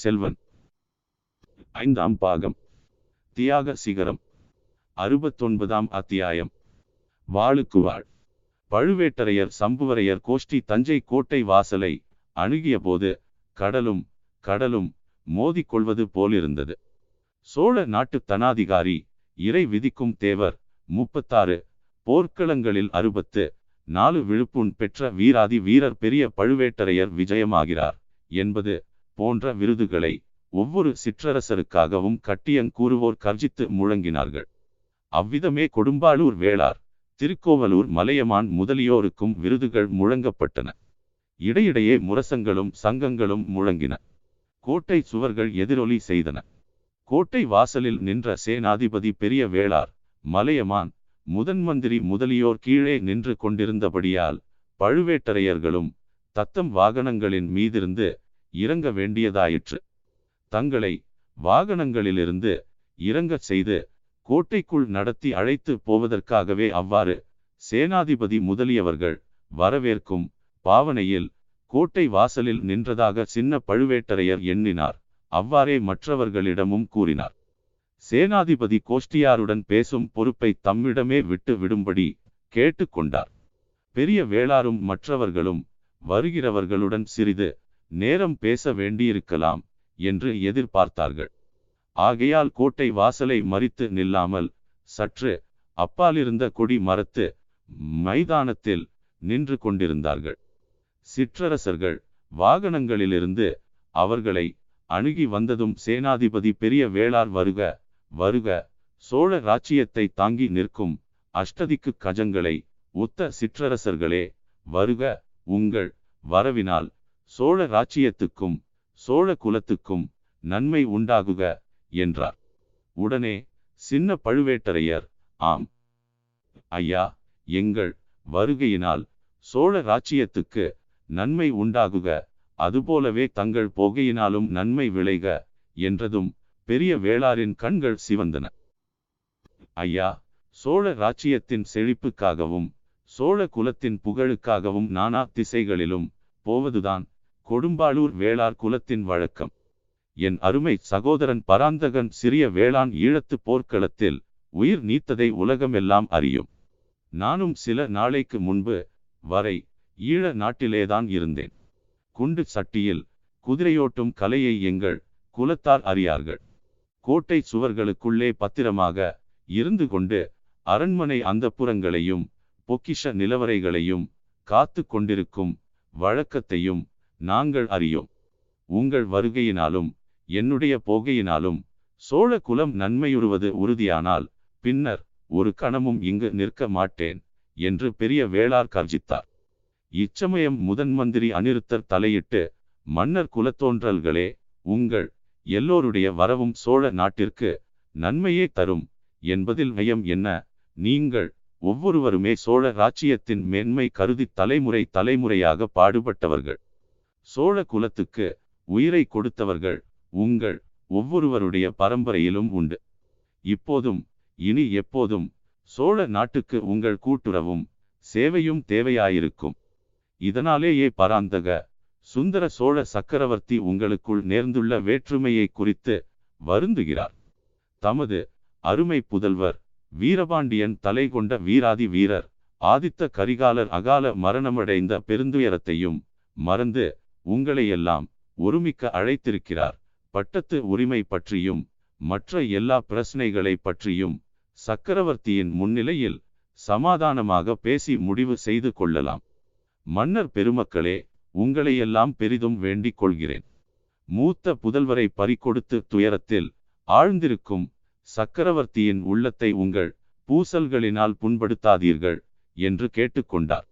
செல்வன். ஐந்தாம் பாகம். தியாக சிகரம். அறுபத்தொன்பதாம் அத்தியாயம். வாளுக்கு வாழ் பழுவேட்டரையர் சம்புவரையர் கோஷ்டி தஞ்சை கோட்டை வாசலை அணுகிய போது கடலும் கடலும் மோதிக்கொள்வது போலிருந்தது. சோழ நாட்டு தனாதிகாரி இறை விதிக்கும் தேவர் முப்பத்தாறு போர்க்களங்களில் அறுபத்து நாலு விழுப்புண் பெற்ற வீராதி வீரர் பெரிய பழுவேட்டரையர் விஜயமாகிறார் என்பது போன்ற விருதுகளை ஒவ்வொரு சிற்றரசருக்காகவும் கட்டியங்கூறுவோர் கர்ஜித்து முழங்கினார்கள். அவ்விதமே கொடும்பாளூர் வேளார் திருக்கோவலூர் மலையமான் முதலியோருக்கும் விருதுகள் முழங்கப்பட்டன. இடையிடையே முரசங்களும் சங்கங்களும் முழங்கின. கோட்டை சுவர்கள் எதிரொலி செய்தன. கோட்டை வாசலில் நின்ற சேனாதிபதி பெரிய வேளார் மலையமான் முதன்மந்திரி முதலியோர் கீழே நின்று கொண்டிருந்தபடியால் பழுவேட்டரையர்களும் தத்தம் வாகனங்களின் மீதிருந்து இறங்க வேண்டியதாயிற்று. தங்களை வாகனங்களிலிருந்து இறங்கச் செய்து கோட்டைக்குள் நடத்தி அழைத்து போவதற்காகவே அவ்வாறு சேனாதிபதி முதலியவர்கள் வரவேற்கும் பாவனையில் கோட்டை வாசலில் நின்றதாக சின்ன பழுவேட்டரையர் எண்ணினார். அவ்வாறே மற்றவர்களிடமும் கூறினார். சேனாதிபதி கோஷ்டியாருடன் பேசும் பொறுப்பை தம்மிடமே விட்டு விடும்படி கேட்டுக்கொண்டார் பெரிய வேளாரும் மற்றவர்களும் வருகிறவர்களுடன் சிறிது நேரம் பேச வேண்டியிருக்கலாம் என்று எதிர்பார்த்தார்கள். ஆகையால் கோட்டை வாசலை மறித்து நில்லாமல் சற்று அப்பாலிருந்த கொடி மரத்து மைதானத்தில் நின்று கொண்டிருந்தார்கள். சிற்றரசர்கள் வாகனங்களிலிருந்து அவர்களை அணுகி வந்ததும் சேனாதிபதி பெரிய வேளார் வருக வருக சோழ ராச்சியத்தை தாங்கி நிற்கும் அஷ்டதிக்கு கஜங்களை ஒத்த சிற்றரசர்களே வருக உங்கள் வரவினால் சோழ ராச்சியத்துக்கும் சோழ குலத்துக்கும் நன்மை உண்டாகுக என்றார். உடனே சின்ன பழுவேட்டரையர் ஆம். ஐயா எங்கள் வருகையினால் சோழ ராச்சியத்துக்கு நன்மை உண்டாகுக அதுபோலவே தங்கள் போகையினாலும் நன்மை விளைக என்றதும் பெரிய வேளாரின் கண்கள் சிவந்தன. ஐயா சோழ ராச்சியத்தின் செழிப்புக்காகவும் சோழ குலத்தின் புகழுக்காகவும் நானா திசைகளிலும் போவதுதான் கொடும்பாளூர் வேளார் குலத்தின் வழக்கம். என் அருமை சகோதரன் பராந்தகன் சிறிய வேளாண் ஈழத்து போர்க்களத்தில் உயிர் நீத்ததை உலகமெல்லாம் அறியும். நானும் சில நாளைக்கு முன்பு வரை ஈழ நாட்டிலேதான் இருந்தேன். குண்டு சட்டியில் குதிரையோட்டும் கலையை எங்கள் குலத்தார் அறியார்கள். கோட்டை சுவர்களுக்குள்ளே பத்திரமாக இருந்து கொண்டு அரண்மனை அந்தப்புறங்களையும் பொக்கிஷ நிலவரைகளையும் காத்து கொண்டிருக்கும் வழக்கத்தையும் நாங்கள் அறியோம். உங்கள் வருகையினாலும் என்னுடைய போகையினாலும் சோழ குலம் நன்மையுறுவது உறுதியானால் பின்னர் ஒரு கணமும் இங்கு நிற்க மாட்டேன் என்று பெரிய வேளார் கர்ஜித்தார். இச்சமயம் முதன் மந்திரி அனிருத்தர் தலையிட்டு மன்னர் குலத்தோன்றல்களே உங்கள் எல்லோருடைய வரவும் சோழ நாட்டிற்கு நன்மையே தரும் என்பதில் நயம் என்ன? நீங்கள் ஒவ்வொருவருமே சோழ ராச்சியத்தின் மேன்மை கருதி தலைமுறை தலைமுறையாக பாடுபட்டவர்கள். சோழ குலத்துக்கு உயிரை கொடுத்தவர்கள் உங்கள் ஒவ்வொருவருடைய பரம்பரையிலும் உண்டு. இப்போதும் இனி எப்போதும் சோழ நாட்டுக்கு உங்கள் கூட்டுறவும் சேவையும் தேவையாயிருக்கும். இதனாலேயே பராந்தக சுந்தர சோழ சக்கரவர்த்தி உங்களுக்குள் நேர்ந்துள்ள வேற்றுமையை குறித்து வருந்துகிறார். தமது அருமை புதல்வர் வீரபாண்டியன் தலை கொண்ட வீராதி வீரர் ஆதித்த கரிகாலர் அகால மரணமடைந்த பெருந்துயரத்தையும் மறந்து உங்களையெல்லாம் ஒருமிக்க அழைத்திருக்கிறார். பட்டத்து உரிமை பற்றியும் மற்ற எல்லா பிரச்சனைகளை பற்றியும் சக்கரவர்த்தியின் முன்னிலையில் சமாதானமாக பேசி முடிவு செய்து கொள்ளலாம். மன்னர் பெருமக்களே உங்களையெல்லாம் பெரிதும் வேண்டிக் கொள்கிறேன். மூத்த புதல்வரை பறிக்கொடுத்து துயரத்தில் ஆழ்ந்திருக்கும் சக்கரவர்த்தியின் உள்ளத்தை உங்கள் பூசல்களினால் புண்படுத்தாதீர்கள் என்று கேட்டுக்கொண்டார்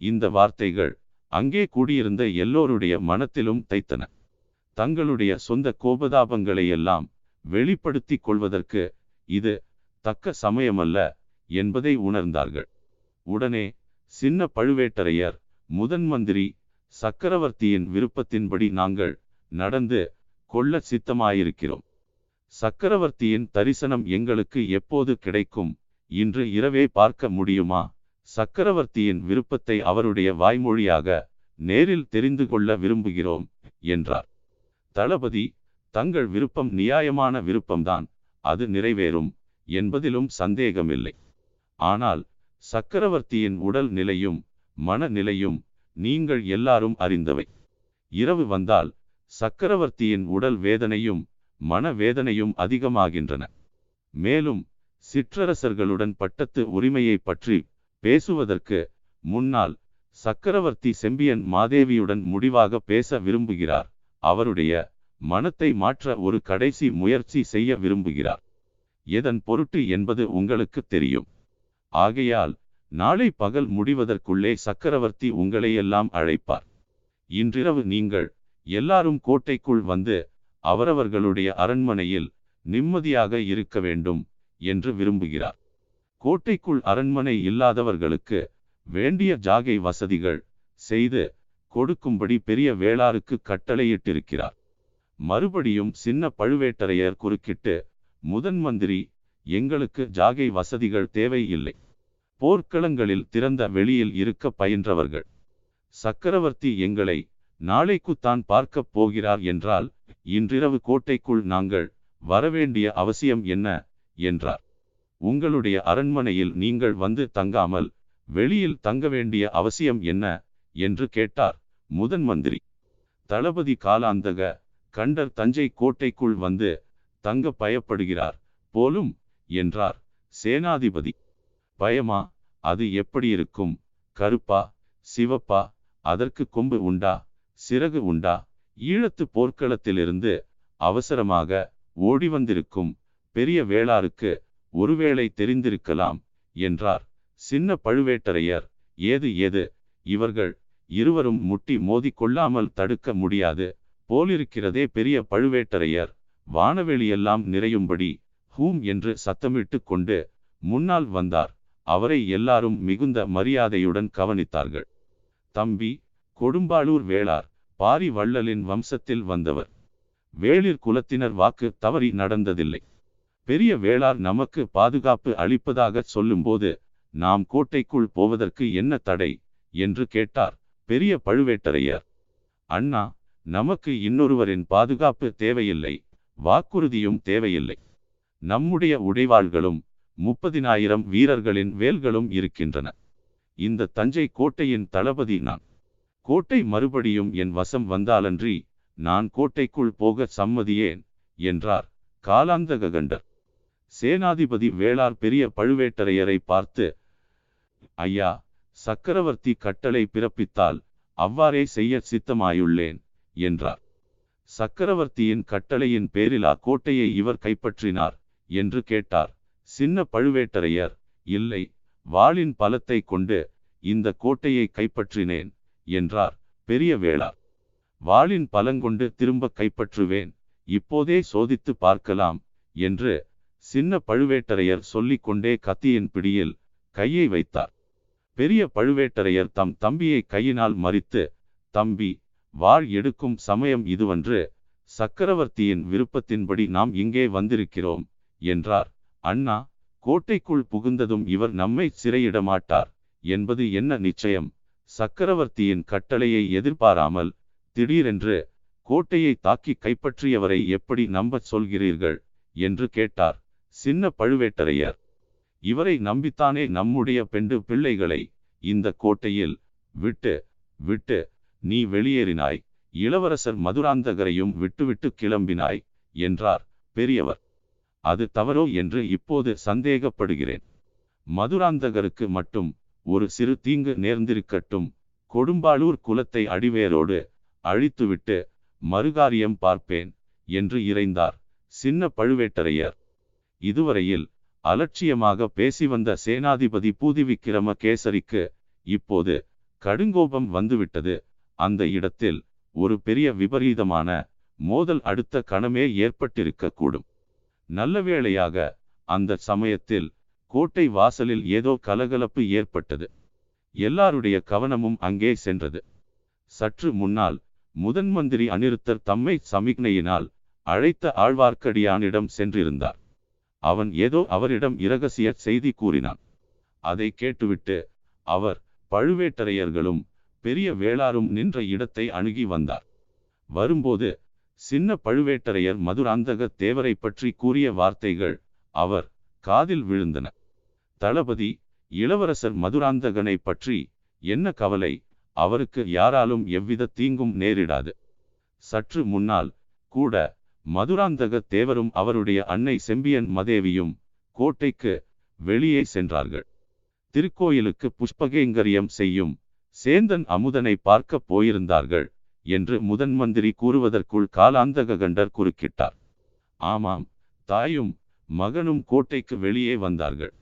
இந்த வார்த்தைகள் அங்கே கூடியிருந்த எல்லோருடைய மனத்திலும் தைத்தன. தங்களுடைய சொந்த கோபதாபங்களையெல்லாம் வெளிப்படுத்தி வெளிப்படுத்திக் கொள்வதற்கு இது தக்க சமயமல்ல என்பதை உணர்ந்தார்கள். உடனே சின்ன பழுவேட்டரையர் முதன் மந்திரி சக்கரவர்த்தியின் விருப்பத்தின்படி நாங்கள் நடந்து கொள்ள சித்தமாயிருக்கிறோம். சக்கரவர்த்தியின் தரிசனம் எங்களுக்கு எப்போது கிடைக்கும் இன்று இரவே பார்க்க முடியுமா? சக்கரவர்த்தியின் விருப்பத்தை அவருடைய வாய்மொழியாக நேரில் தெரிந்து கொள்ள விரும்புகிறோம் என்றார். தளபதி தங்கள் விருப்பம் நியாயமான விருப்பம்தான் அது நிறைவேறும் என்பதிலும் சந்தேகமில்லை. ஆனால் சக்கரவர்த்தியின் உடல் நிலையும் மனநிலையும் நீங்கள் எல்லாரும் அறிந்தவை. இரவு வந்தால் சக்கரவர்த்தியின் உடல் வேதனையும் மன வேதனையும் அதிகமாகின்றன. மேலும் சிற்றரசர்களுடன் பட்டத்து உரிமையை பற்றி பேசுவதற்கு முன்னால் சக்கரவர்த்தி செம்பியன் மாதேவியுடன் முடிவாக பேச விரும்புகிறார். அவருடைய மனத்தை மாற்ற ஒரு கடைசி முயற்சி செய்ய விரும்புகிறார். எதன் பொருட்டு என்பது உங்களுக்கு தெரியும். ஆகையால் நாளை பகல் முடிவதற்குள்ளே சக்கரவர்த்தி உங்களை எல்லாம் அழைப்பார். இன்றிரவு நீங்கள் எல்லாரும் கோட்டைக்குள் வந்து அவரவர்களுடைய அரண்மனையில் நிம்மதியாக இருக்க வேண்டும் என்று விரும்புகிறார். கோட்டைக்குள் அரண்மனை இல்லாதவர்களுக்கு வேண்டிய ஜாகை வசதிகள் செய்து கொடுக்கும்படி பெரிய வேளாருக்கு கட்டளையிட்டிருக்கிறார். மறுபடியும் சின்ன பழுவேட்டரையர் குறுக்கிட்டு முதன் மந்திரி எங்களுக்கு ஜாகை வசதிகள் தேவை இல்லை போர்க்களங்களில் திறந்த வெளியில் இருக்க பயின்றவர்கள். சக்கரவர்த்தி எங்களை நாளைக்குத்தான் பார்க்கப் போகிறார் என்றால் இன்றிரவு கோட்டைக்குள் நாங்கள் வரவேண்டிய அவசியம் என்ன? என்றார். உங்களுடைய அரண்மனையில் நீங்கள் வந்து தங்காமல் வெளியில் தங்க வேண்டிய அவசியம் என்ன? என்று கேட்டார் முதன் மந்திரி. தளபதி காலாந்தக கண்டர் தஞ்சை கோட்டைக்குள் வந்து தங்க பயப்படுகிறார் போலும் என்றார் சேனாதிபதி. பயமா? அது எப்படி இருக்கும்? கருப்பா? சிவப்பா? அதற்கு கொம்பு உண்டா? சிறகு உண்டா? ஈழத்து போர்க்களத்திலிருந்து அவசரமாக ஓடி வந்திருக்கும் பெரிய வேளாருக்கு ஒருவேளை தெரிந்திருக்கலாம் என்றார். சின்ன பழுவேட்டரையர் ஏது ஏது? இவர்கள் இருவரும் முட்டி மோதி கொள்ளாமல் தடுக்க முடியாது. போலிருக்கிறதே பெரிய பழுவேட்டரையர். வானவெளியெல்லாம் நிறையும்படி ஹூம் என்று சத்தமிட்டு கொண்டு முன்னால் வந்தார். அவரை எல்லாரும் மிகுந்த மரியாதையுடன் கவனித்தார்கள். தம்பி கொடும்பாளூர் வேளார் பாரி வள்ளலின் வம்சத்தில் வந்தவர். வேளிர் குலத்தினர் வாக்கு தவறி நடந்ததில்லை. பெரிய வேளார் நமக்கு பாதுகாப்பு அளிப்பதாக சொல்லும்போது நாம் கோட்டைக்குள் போவதற்கு என்ன தடை? என்று கேட்டார் பெரிய பழுவேட்டரையர். அண்ணா நமக்கு இன்னொருவரின் பாதுகாப்பு தேவையில்லை வாக்குறுதியும் தேவையில்லை. நம்முடைய உடைவாள்களும் முப்பதினாயிரம் வீரர்களின் வேல்களும் இருக்கின்றன. இந்த தஞ்சை கோட்டையின் தளபதி நான். கோட்டை மறுபடியும் என் வசம் வந்தாலன்றி நான் கோட்டைக்குள் போக சம்மதியேன் என்றார் காலாந்தகண்டர் சேனாதிபதி வேளார் பெரிய பழுவேட்டரையரை பார்த்து ஐயா சக்கரவர்த்தி கட்டளை பிறப்பித்தால் அவ்வாறே செய்ய சித்தமாயுள்ளேன் என்றார். சக்கரவர்த்தியின் கட்டளையின் பேரிலா கோட்டையை இவர் கைப்பற்றினார்? என்று கேட்டார். சின்ன பழுவேட்டரையர் இல்லை வாளின் பலத்தை கொண்டு இந்த கோட்டையை கைப்பற்றினேன் என்றார் பெரிய வேளார். வாளின் பலங்கொண்டு திரும்ப கைப்பற்றுவேன் இப்போதே சோதித்து பார்க்கலாம் என்று சின்ன பழுவேட்டரையர் சொல்லிக்கொண்டே கத்தியின் பிடியில் கையை வைத்தார். பெரிய பழுவேட்டரையர் தம் தம்பியை கையினால் மறித்து தம்பி வாழ் எடுக்கும் சமயம் இதுவன்று. சக்கரவர்த்தியின் விருப்பத்தின்படி நாம் இங்கே வந்திருக்கிறோம் என்றார். அண்ணா கோட்டைக்குள் புகுந்ததும் இவர் நம்மை சிறையிடமாட்டார். என்பது என்ன நிச்சயம்? சக்கரவர்த்தியின் கட்டளையை எதிர்பாராமல் திடீரென்று கோட்டையை தாக்கி கைப்பற்றியவரை எப்படி நம்பச் சொல்கிறீர்கள்? என்று கேட்டார். சின்ன பழுவேட்டரையர். இவரை நம்பித்தானே நம்முடைய பெண்டு பிள்ளைகளை இந்த கோட்டையில் விட்டு விட்டு நீ வெளியேறினாய் இளவரசர் மதுராந்தகரையும் விட்டுவிட்டு கிளம்பினாய் என்றார் பெரியவர். அது தவறோ என்று இப்போது சந்தேகப்படுகிறேன். மதுராந்தகருக்கு மட்டும் ஒரு சிறு தீங்கு நேர்ந்திருக்கட்டும் கொடும்பாளூர் குலத்தை அடிவேரோடு அழித்துவிட்டு மறுகாரியம் பார்ப்பேன் என்று இறைந்தார் சின்ன பழுவேட்டரையர். இதுவரையில் அலட்சியமாக பேசி வந்த சேனாதிபதி பூதிவிக்கிரம கேசரிக்கு இப்போது கடுங்கோபம் வந்துவிட்டது. அந்த இடத்தில் ஒரு பெரிய விபரீதமான மோதல் அடுத்த கணமே ஏற்பட்டிருக்கக்கூடும் நல்ல வேளையாக அந்த சமயத்தில் கோட்டை வாசலில் ஏதோ கலகலப்பு ஏற்பட்டது. எல்லாருடைய கவனமும் அங்கே சென்றது. சற்று முன்னால் முதன்மந்திரி அனிருத்தர் தம்மை சமிக்னையினால் அழைத்த ஆழ்வார்க்கடியானிடம் சென்றிருந்தார். அவன் ஏதோ அவரிடம் இரகசிய செய்தி கூறினான். அதை கேட்டுவிட்டு அவர் பழுவேட்டரையர்களும் பெரிய வேளாரும் நின்ற இடத்தை அணுகி வந்தார். வரும்போது சின்ன பழுவேட்டரையர் மதுராந்தக தேவரை பற்றி கூறிய வார்த்தைகள் அவர் காதில் விழுந்தன. தளபதி இளவரசர் மதுராந்தகனை பற்றி என்ன கவலை? அவருக்கு யாராலும் எவ்வித தீங்கும் நேரிடாது. சற்று முன்னால் கூட மதுராந்தக தேவரும் அவருடைய அன்னை செம்பியன் மதேவியும் கோட்டைக்கு வெளியே சென்றார்கள். திருக்கோயிலுக்கு புஷ்பகேங்கரியம் செய்யும் சேந்தன் அமுதனை பார்க்கப் போயிருந்தார்கள் என்று முதன் மந்திரி கூறுவதற்குள் காலாந்தக கண்டர் குறுக்கிட்டார். ஆமாம் தாயும் மகனும் கோட்டைக்கு வெளியே வந்தார்கள்.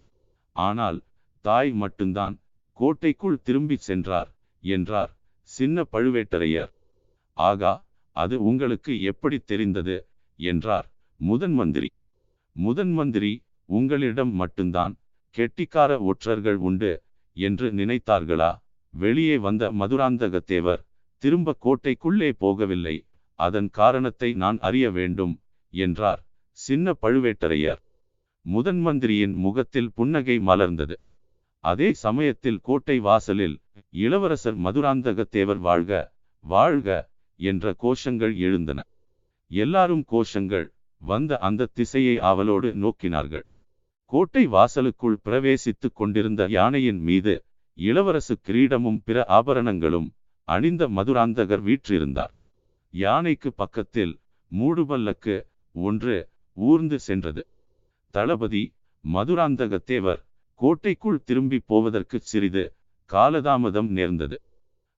ஆனால் தாய் மட்டும்தான் கோட்டைக்குள் திரும்பி சென்றார் என்றார் சின்ன பழுவேட்டரையர். ஆகா அது உங்களுக்கு எப்படி தெரிந்தது? என்றார் முதன் மந்திரி. முதன் மந்திரி உங்களிடம் மட்டும்தான் கெட்டிக்கார ஒற்றர்கள் உண்டு என்று நினைத்தார்களா? வெளியே வந்த மதுராந்தகத்தேவர் திரும்ப கோட்டைக்குள்ளே போகவில்லை. அதன் காரணத்தை நான் அறிய வேண்டும் என்றார் சின்ன பழுவேட்டரையர். முதன் மந்திரியின் முகத்தில் புன்னகை மலர்ந்தது. அதே சமயத்தில் கோட்டை வாசலில் இளவரசர் மதுராந்தகத்தேவர் வாழ்க வாழ்க என்ற கோஷங்கள் எழுந்தன. எல்லாரும் கோஷங்கள் வந்த அந்த திசையை ஆவலோடு நோக்கினார்கள். கோட்டை வாசலுக்குள் பிரவேசித்துக் கொண்டிருந்த யானையின் மீது இளவரசு கிரீடமும் பிற ஆபரணங்களும் அணிந்த மதுராந்தகர் வீற்றிருந்தார். யானைக்கு பக்கத்தில் மூடுபல்லக்கு ஒன்று ஊர்ந்து சென்றது. தளபதி மதுராந்தகத்தேவர் கோட்டைக்குள் திரும்பி போவதற்கு சிறிது காலதாமதம் நேர்ந்தது.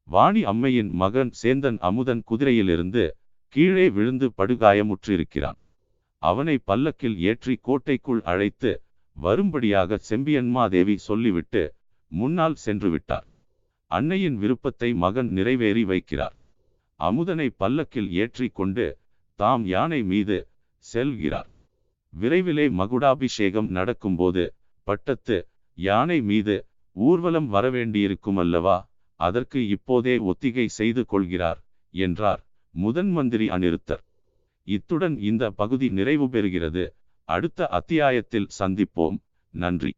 வாணி அம்மையின் மகன் சேந்தன் அமுதன் குதிரையிலிருந்து கீழே விழுந்து படுகாயமுற்றிருக்கிறான். அவனை பல்லக்கில் ஏற்றி கோட்டைக்குள் அழைத்து வரும்படியாக செம்பியன்மாதேவி சொல்லிவிட்டு முன்னால் சென்று விட்டார். அன்னையின் விருப்பத்தை மகன் நிறைவேறி வைக்கிறார். அமுதனை பல்லக்கில் ஏற்றி கொண்டு தாம் யானை மீது செல்கிறார். விரைவிலே மகுடாபிஷேகம் நடக்கும்போது பட்டத்து யானை மீது ஊர்வலம் வரவேண்டியிருக்கும் அல்லவா அதற்கு இப்போதே ஒத்திகை செய்து கொள்கிறார் என்றார் முதன் மந்திரி அநிருத்தர் இத்துடன் இந்த பகுதி நிறைவு பெறுகிறது. அடுத்த அத்தியாயத்தில் சந்திப்போம். நன்றி.